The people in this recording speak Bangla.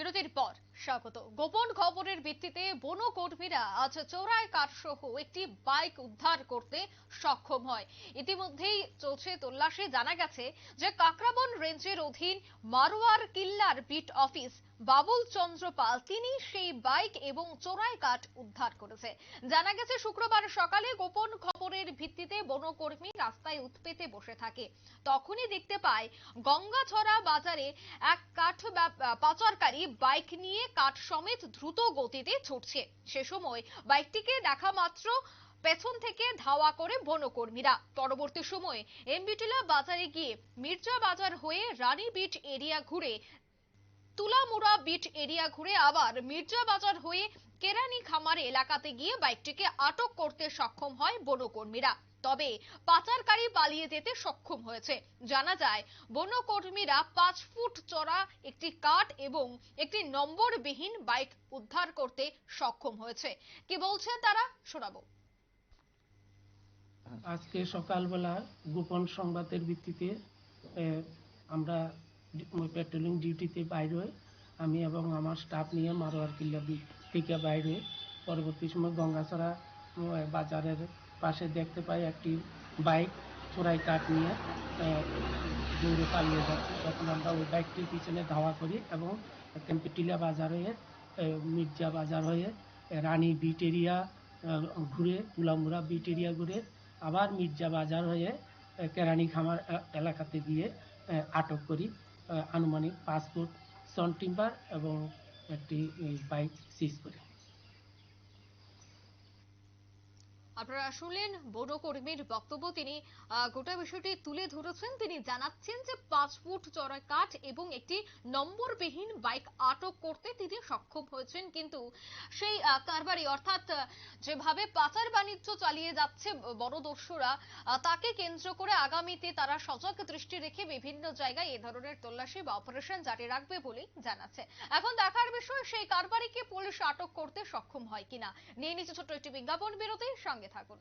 বিরতির পর স্বাগত। গোপন খবরের ভিত্তিতে বন কর্মীরা আজ চোরাই কাঠ সহ একটি বাইক উদ্ধার করতে সক্ষম হয়। ইতিমধ্যেই চলছে তল্লাশি। জানা গেছে যে কাকরাবন রেঞ্জের অধীন মারোয়ার কিল্লার বিট অফিস বাবুল চন্দ্র পাল, তিনি সেই বাইক এবং চোরাই কাঠ উদ্ধার করেছে। জানা গেছে, শুক্রবার সকালে গোপন খবরের ভিত্তিতে বনকর্মী রাস্তায় উৎপেতে বসে থাকে। তখনই দেখতে পায়, গঙ্গাছড়া বাজারে এক কাঠ পাচারকারী বাইক নিয়ে কাঠ সমেত দ্রুত গতিতে ছুটছে। সে সময় বাইকটিকে দেখা মাত্র পেছন থেকে ধাওয়া করে বনকর্মীরা। পরবর্তী সময়ে এমবিটিলা বাজারে গিয়ে মির্জা বাজার হয়ে রানী বিট এরিয়া ঘুরে তুলামুড়া বিট এরিয়া ঘুরে আবার মির্জা বাজার হয়ে কেরানি খামার এলাকাতে গিয়ে বাইকটিকে আটক করতে সক্ষম হয় বনকর্মীরা। তবে পাচারকারী পালিয়ে যেতে সক্ষম হয়েছে। জানা যায়, বনকর্মীরা পাঁচ ফুট চড়া একটি কাঠ এবং একটি নম্বরবিহীন বাইক উদ্ধার করতে সক্ষম হয়েছে। কি বলছে তারা? শোনাবো। আজকে সকালবেলা গোপন সংবাদের ভিত্তিতে আমরা পেট্রোলিং ডিউটিতে বাইর হই আমি এবং আমার স্টাফ নিয়ে মারোয়ার কিল্লা থেকে বাইর হই পরবর্তী সময় গঙ্গাছড়া বাজারের পাশে দেখতে পাই একটি বাইক চোরাই কাঠ নিয়ে দৌড়ে পালিয়ে যাচ্ছে তখন আমরা ওই বাইকটির পিছনে ধাওয়া করি এবং টেম্পিটিলা বাজার হয়ে মির্জা বাজার হয়ে রানী বিট এরিয়া ঘুরে, তুলামুড়া বিট এরিয়া ঘুরে আবার মির্জা বাজার হয়ে কেরানি খামার এলাকাতে গিয়ে আটক করি। আনুমানিক পাঁচ ফুট সন টিম্বার এবং একটি বাইক সিজ করি। আপনারা শুনলেন বন কর্মীর বক্তব্য। তিনি গোটা বিষয়টি তুলে ধরেছেন। তিনি জানাচ্ছেন যে পাঁচ ফুট চড়া কাঠ এবং একটি নম্বরবিহীন বাইক আটক করতে তিনি সক্ষম হয়েছেন। কিন্তু সেই কারবারি অর্থাৎ যেভাবে পাচার বাণিজ্য চালিয়ে যাচ্ছে বড় দস্যুরা তাকে কেন্দ্র করে আগামীতে তারা সজাগ দৃষ্টি রেখে বিভিন্ন জায়গায় এ ধরনের তল্লাশি বা অপারেশন জারি রাখবে বলেই জানাচ্ছে। এখন দেখার বিষয়, সেই কারবারিকে পুলিশ আটক করতে সক্ষম হয় কিনা? নিয়ে নিচ্ছে ছোট্ট একটি বিজ্ঞাপন বিরতি। সঙ্গে থাকুন